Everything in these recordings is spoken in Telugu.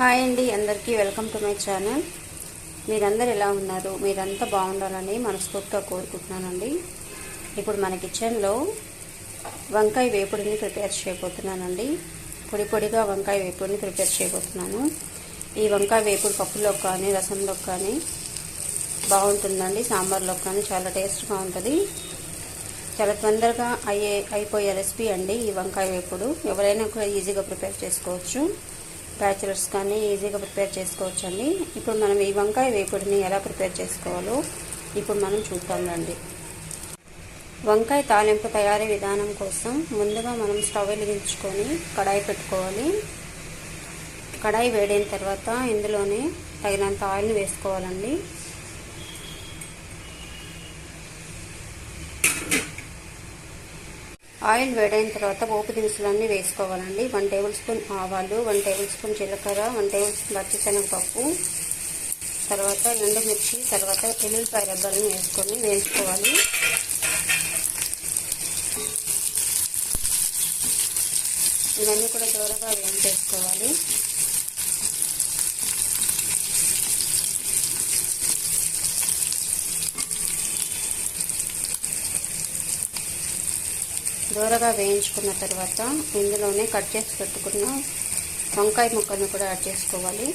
హాయ్ అండి అందరికీ వెల్కమ్ టు మై ఛానల్. మీరందరు ఎలా ఉన్నారు? మీరంతా బాగుండాలని మనస్ఫూర్తిగా కోరుకుంటున్నానండి. ఇప్పుడు మన కిచెన్లో వంకాయ వేపుడిని ప్రిపేర్ చేయబోతున్నానండి. పొడి పొడిగా వంకాయ వేపుడిని ప్రిపేర్ చేయబోతున్నాను. ఈ వంకాయ వేపుడు పప్పులో కానీ రసంలో కానీ బాగుంటుందండి. సాంబార్లో కానీ చాలా టేస్ట్గా ఉంటుంది. చాలా తొందరగా అయ్యే అయిపోయే రెసిపీ అండి ఈ వంకాయ వేపుడు. ఎవరైనా కూడా ఈజీగా ప్రిపేర్ చేసుకోవచ్చు. బ్యాచులర్స్ కానీ ఈజీగా ప్రిపేర్ చేసుకోవచ్చు అండి ఇప్పుడు మనం ఈ వంకాయ వేపుడిని ఎలా ప్రిపేర్ చేసుకోవాలో ఇప్పుడు మనం చూద్దాం రండి వంకాయ తాలింపు తయారీ విధానం కోసం ముందుగా మనం స్టవ్ వెలిగించుకొని కడాయి పెట్టుకోవాలి. కడాయి వేడైన తర్వాత ఇందులోనే తగినంత ఆయిల్ని వేసుకోవాలండి. ఆయిల్ వేడైన తర్వాత పోపు దినుసులన్నీ వేసుకోవాలండి. వన్ టేబుల్ స్పూన్ ఆవాలు వన్ టేబుల్ స్పూన్ జీలకర్ర వన్ టేబుల్ స్పూన్ పచ్చిశనగపప్పు తర్వాత ఎండుమిర్చి తర్వాత ఎల్లుల్లిపాయ రబ్బర్ని వేసుకొని వేసుకోవాలి. ఇవన్నీ కూడా దూరగా వేయించేసుకోవాలి. దూరగా వేయించుకున్న తర్వాత ఇందులోనే కట్ చేసి పెట్టుకున్న వంకాయ ముక్కలను కూడా యాడ్ చేసుకోవాలి.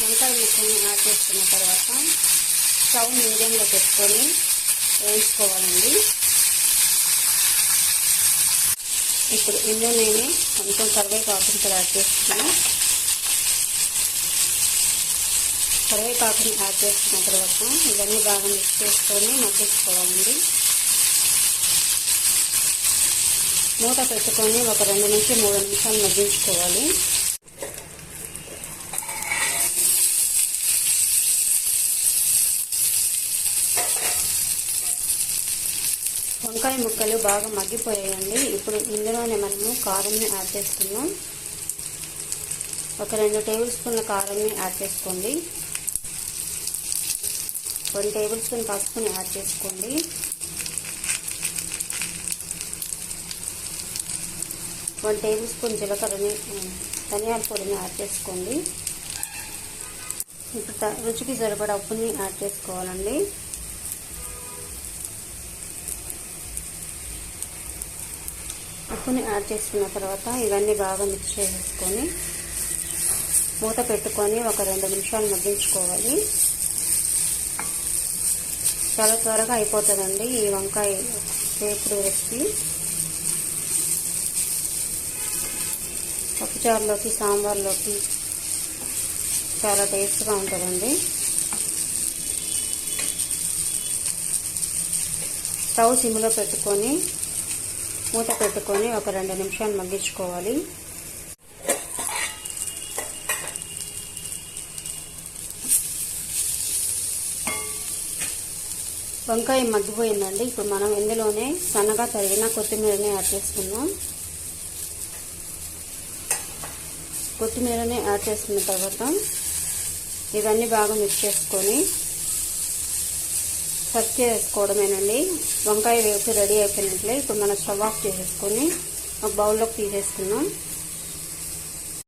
వంకాయ ముక్కల్ని యాడ్ చేసుకున్న తర్వాత స్టవ్ మీడియంలో పెట్టుకొని వేయించుకోవాలండి. ఇప్పుడు ఇందులోనే కొంచెం కరివేపాకుని కూడా యాడ్ చేసుకున్నాను కరివేపాకుని యాడ్ చేసుకున్న తర్వాత ఇవన్నీ బాగా మిక్స్ చేసుకొని మగ్గించుకోవాలండి మూత పెట్టుకొని ఒక రెండు నుంచి మూడు నిమిషాలు మగ్గించుకోవాలి. వంకాయ ముక్కలు బాగా మగ్గిపోయాయండి. ఇప్పుడు ఇందులోనే మనము కారంని యాడ్ చేసుకుందాం. ఒక రెండు టేబుల్ స్పూన్ల కారంని యాడ్ చేసుకోండి. వన్ టేబుల్ స్పూన్ పసుపుని యాడ్ చేసుకోండి. వన్ టేబుల్ స్పూన్ జీలకర్రని ధనియాల పొడిని యాడ్ చేసుకోండి. ఇప్పుడు రుచికి సరిపడా ఉప్పుని యాడ్ చేసుకోవాలండి. ఉప్పుని యాడ్ చేసుకున్న తర్వాత ఇవన్నీ బాగా మిక్స్ చేసేసుకొని మూత పెట్టుకొని ఒక రెండు నిమిషాలు మగ్గించుకోవాలి. చాలా త్వరగా అయిపోతుందండి ఈ వంకాయ వేపుడు రెసిపీ. పప్పుచారులోకి సాంబార్లోకి చాలా టేస్ట్గా ఉంటుందండి. స్టవ్ సిమ్లో పెట్టుకొని మూత పెట్టుకొని ఒక రెండు నిమిషాలు మగ్గించుకోవాలి. వంకాయ మగ్గిపోయిందండి. ఇప్పుడు మనం ఇందులోనే సన్నగా తరిగిన కొత్తిమీరని యాడ్ చేసుకుందాం. కొత్తిమీరని యాడ్ చేసుకున్న తర్వాత ఇవన్నీ బాగా మిక్స్ చేసుకొని కట్ చేసుకోవడమేనండి. వంకాయ వేసి రెడీ అయిపోయినట్లే ఇప్పుడు మనం స్టవ్ ఆఫ్ చేసేసుకొని ఒక బౌల్లోకి తీసేసుకున్నాం